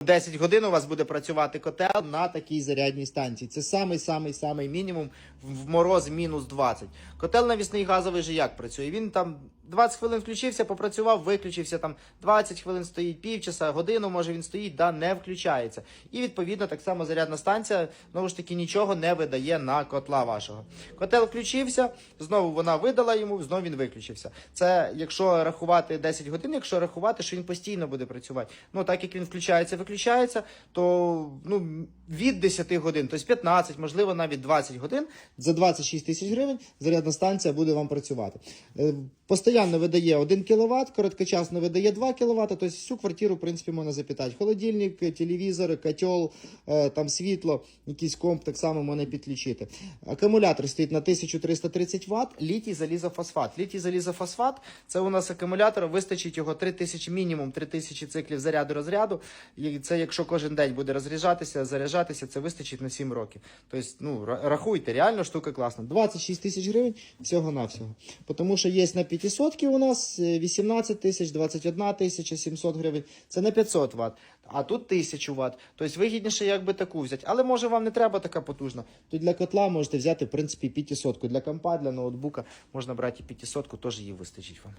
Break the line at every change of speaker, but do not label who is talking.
10 годин у вас буде працювати котел на такій зарядній станції. Це самий самий самий мінімум в мороз мінус 20. Котел навісний газовий же як працює? Він там 20 хвилин включився, попрацював, виключився там 20 хвилин стоїть, півчаса, годину може він стоїть, да не включається. І відповідно так само зарядна станція знову ж таки нічого не видає на котла вашого. Котел включився, знову вона видала йому, знову він виключився. Це якщо рахувати 10 годин, якщо рахувати, що він постійно буде працювати. Ну так як він включається, виключається, то ну від 10 годин, тобто 15, можливо, навіть 20 годин за 26 тисяч гривень зарядна станція буде вам працювати. Постоянно видає 1 кВт, короткочасно видає 2 кВт, тобто всю квартиру, в принципі, можна запитати. Холодильник, телевізор, котел, е, там світло, якийсь комп так само можна підключити. Акумулятор стоїть на 1330 Вт, літій залізофосфат. Літій залізофосфат це у нас акумулятор, вистачить його 3000 мінімум 3000 циклів заряду розряду. І це якщо кожен день буде розряджатися, заряджатися, це вистачить на 7 років. Тобто, ну, рахуйте, реально штука класна. 26 тисяч гривень всього-навсього. Тому що є на 500 у нас е, 18 тисяч, 21 тисяча 700 гривень. Це не 500 Вт. А тут 1000 Вт. Тобто вигідніше якби таку взяти. Але може вам не треба така потужна. То для котла можете взяти, в принципі, 500. Для компа, для ноутбука можна брати і 500, теж її вистачить вам.